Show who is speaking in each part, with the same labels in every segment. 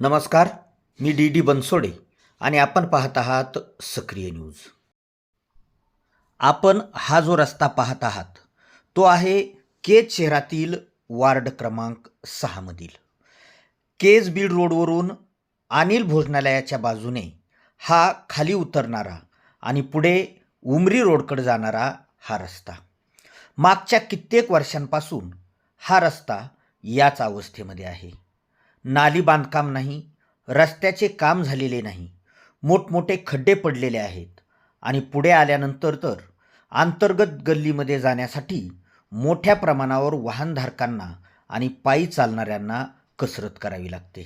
Speaker 1: नमस्कार मी D D Bansode आणि आपण पाहत आहात सक्रिय न्यूज. आपण हा जो रस्ता पाहत आहात तो आहे केज शहरातील वार्ड क्रमांक सहामधील केज बीड रोडवरून अनिल भोजनालयाच्या बाजूने हा खाली उतरणारा आणि पुढे उमरी रोडकडे जाणारा हा रस्ता. मागच्या कित्येक वर्षांपासून हा रस्ता याच अवस्थेमध्ये आहे. नाली बांधकाम नाही रस्त्याचे काम झालेले नाही मोठमोठे खड्डे पडलेले आहेत आणि पुढे आल्यानंतर तर अंतर्गत गल्लीमध्ये जाण्यासाठी मोठ्या प्रमाणावर वाहनधारकांना आणि पायी चालणाऱ्यांना कसरत करावी लागते.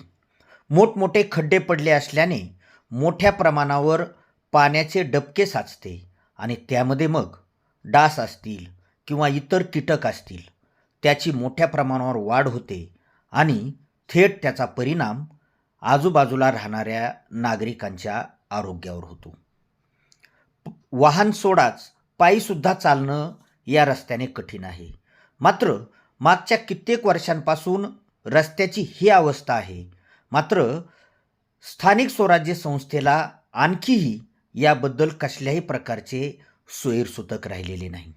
Speaker 1: मोठमोठे खड्डे पडले असल्याने मोठ्या प्रमाणावर पाण्याचे डबके साचते आणि त्यामध्ये मग डास असतील किंवा इतर कीटक असतील त्याची मोठ्या प्रमाणावर वाढ होते आणि थेट त्याचा परिणाम आजूबाजूला राहणाऱ्या नागरिकांच्या आरोग्यावर होतो. वाहन सोडाच पायीसुद्धा चालणं या रस्त्याने कठीण आहे. मात्र मागच्या कित्येक वर्षांपासून रस्त्याची ही अवस्था आहे. मात्र स्थानिक स्वराज्य संस्थेला आणखीही याबद्दल कसल्याही प्रकारचे सोयीरसूतक राहिलेले नाही.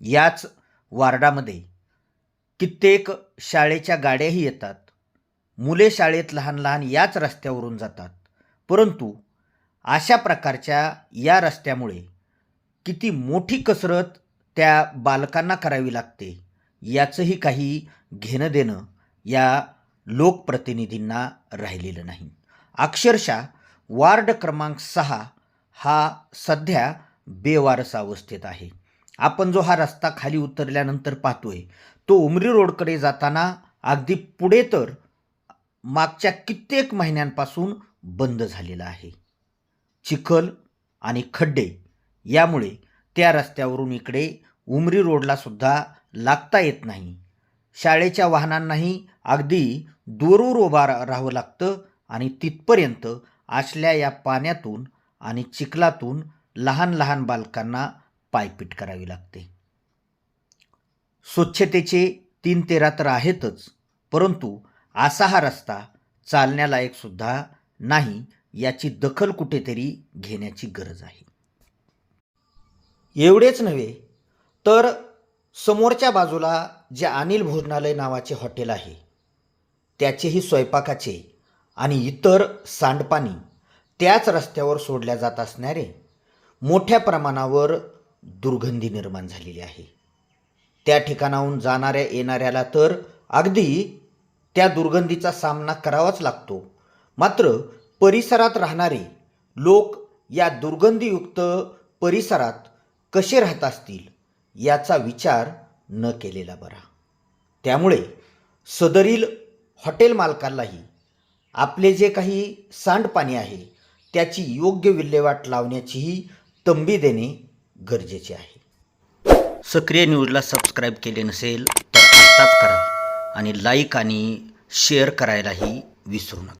Speaker 1: याच वार्डामध्ये कित्येक शाळेच्या गाड्याही येतात. मुले शाळेत लहान लहान याच रस्त्यावरून जातात. परंतु अशा प्रकारच्या या रस्त्यामुळे किती मोठी कसरत त्या बालकांना करावी लागते याचंही काही घेणं देणं या लोकप्रतिनिधींना राहिलेलं नाही. अक्षरशः वार्ड क्रमांक सहा हा सध्या बेवारस अवस्थेत आहे. आपण जो हा रस्ता खाली उतरल्यानंतर पाहतोय तो उमरी रोडकडे जाताना अगदी पुढे तर मागच्या कित्येक महिन्यांपासून बंद झालेला आहे. चिखल आणि खड्डे यामुळे त्या रस्त्यावरून इकडे उमरी रोडला सुद्धा लागता येत नाही. शाळेच्या वाहनांनाही अगदी दूरवर उभा राहावं लागतं आणि तिथपर्यंत असल्या या पाण्यातून आणि चिखलातून लहान लहान बालकांना पायपीट करावी लागते. स्वच्छतेचे तीन तेरा तर आहेतच परंतु असा हा रस्ता चालण्यालायकसुद्धा नाही याची दखल कुठेतरी घेण्याची गरज आहे. एवढेच नव्हे तर समोरच्या बाजूला जे अनिल भोजनालय नावाचे हॉटेल आहे त्याचेही स्वयंपाकाचे आणि इतर सांडपाणी त्याच रस्त्यावर सोडल्या जात असणारे मोठ्या प्रमाणावर दुर्गंधी निर्माण झालेली आहे. त्या ठिकाणाहून जाणाऱ्या येणाऱ्याला तर अगदी त्या दुर्गंधीचा सामना करावाच लागतो. मात्र परिसरात राहणारे लोक या दुर्गंधीयुक्त परिसरात कसे राहत असतील याचा विचार न केलेला बरा. त्यामुळे सदरील हॉटेल मालकालाही आपले जे काही सांडपाणी आहे त्याची योग्य विल्हेवाट लावण्याचीही तंबी देणे गरजेचे आहे. सक्रिय न्यूजला सबस्क्राईब केले नसेल तर आत्ताच करा. आणि लाईक आणि शेअर करायलाही विसरू नका.